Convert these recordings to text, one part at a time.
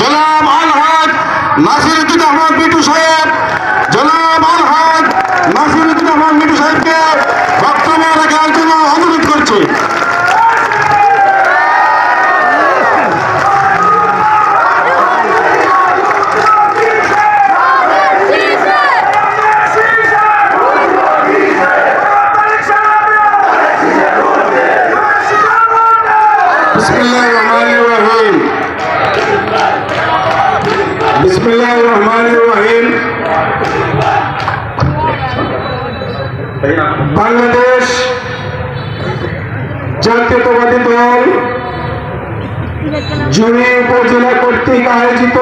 জনাব আলহাজ নাসিরুদ্দিন আহমদ মিটু সাহেব, জনাব আলহাজ নাসিরুদ্দিন আহমদ মিটু সাহেবকে বক্তব্য রাখার জন্য অনুরোধ করছি। রহমান রহিম। বাংলাদেশ জাতীয়তাবাদী দল জুড়ি উপজেলা কর্তৃক আয়োজিত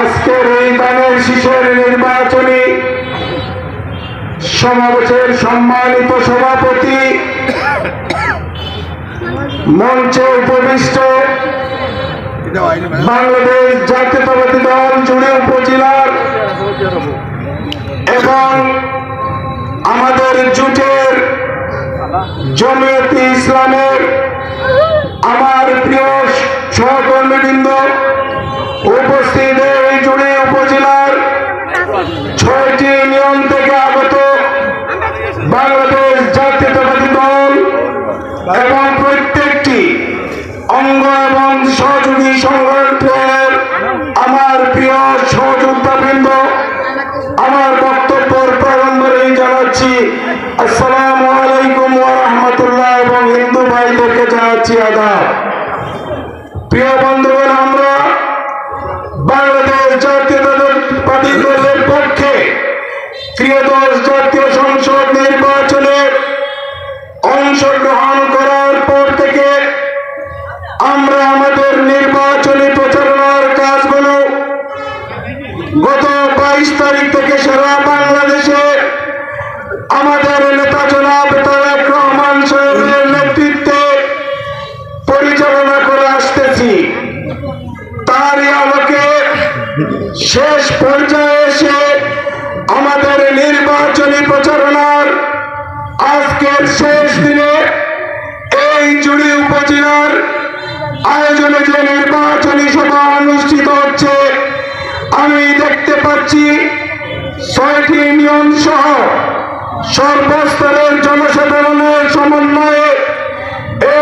আজকের এই দানের শিশুর নির্বাচনী সমাবেশের সম্মানিত সভাপতি মঞ্চে উপবিষ্ট বাংলাদেশ জাতীয়তাবাদী দল জুড়ে উপজেলার এবং আমাদের জুটের জমিয়তি ইসলামের আমার প্রিয় সহকর্মীবৃন্দ উপস্থিত এই জুড়ে উপজেলার ছয়টি ইউনিয়ন থেকে আগত বাংলাদেশ জাতীয়তাবাদী দল এবং প্রত্যেকটি অঙ্গ এবং সহযোগী সংগঠনের আমার প্রিয় সহযোদ্ধাবৃন্দ, আমার বক্তব্যের প্রারম্ভেই জানাচ্ছি, আসসালামু আলাইকুম রাহমাতুল্লাহ এবং হিন্দু ভাইদেরকে জানাচ্ছি আদাব। প্রিয় বন্ধুগণ, আমরা বাংলাদেশ জাতীয়তাবাদী দলের পক্ষে ত্রিয়দশ জাতীয় সংসদ নির্বাচনে অংশগ্রহণ শেষ পর্যায়ে এসে আমাদের নির্বাচনী প্রচারণার আজকের শেষ দিনে এই জুড়ি উপজেলার আয়োজনে যে নির্বাচনী সভা অনুষ্ঠিত হচ্ছে, আমি দেখতে পাচ্ছি ছয়টি ইউনিয়ন সহ সর্বস্তরের জনসাধারণের সমন্বয়ে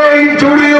এই জুড়ি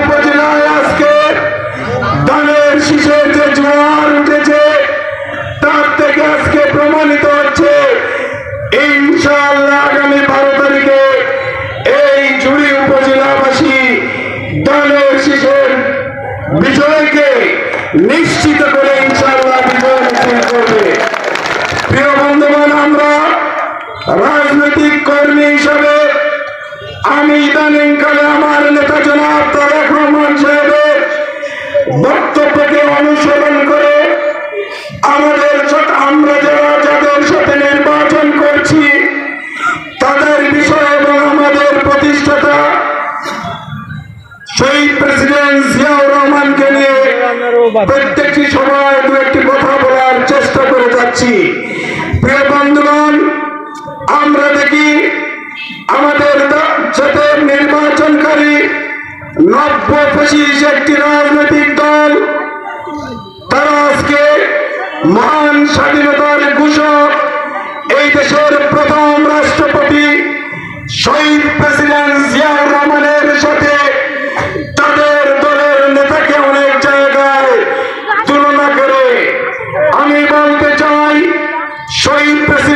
তাদের বিষয় এবং আমাদের প্রতিষ্ঠাতা শহীদ প্রেসিডেন্ট জিয়াউর রহমানকে প্রত্যেকটি সময় দু একটি কথা বলার চেষ্টা করে যাচ্ছি। নব্য পঁচিশ একটি রাজনৈতিক দল। তারা আজকে মহান স্বাধীনতার ঘোষক। এই দেশের প্রথম রাষ্ট্রপতি শহীদ প্রেসিডেন্ট জিয়াউর রহমানের সাথে তাদের দলের নেতাকে অনেক জায়গায় তুলনা করে আমি বলতে চাই, শহীদ প্রেসিডেন্ট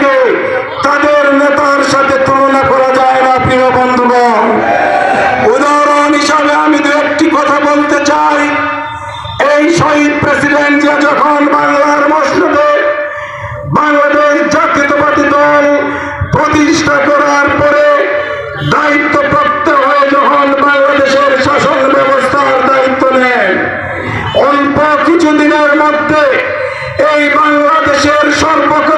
নেতাকে তাদের নেতার সাথে তুলনা করা যায় না, প্রিয় বন্ধুগণ। উদাহরণ হিসাবে আমি দু একটি কথা বলতে চাই। এই শহীদ প্রেসিডেন্ট যখন বাংলার মসজিদে বাংলাদেশ জাতীয়তাবাদী দল প্রতিষ্ঠা করার পরে দায়িত্ব দায়িত্বপ্রাপ্ত হয়ে যখন বাংলাদেশের শাসন ব্যবস্থার দায়িত্ব নেন, অল্প কিছুদিনের মধ্যে এই বাংলাদেশের সর্বক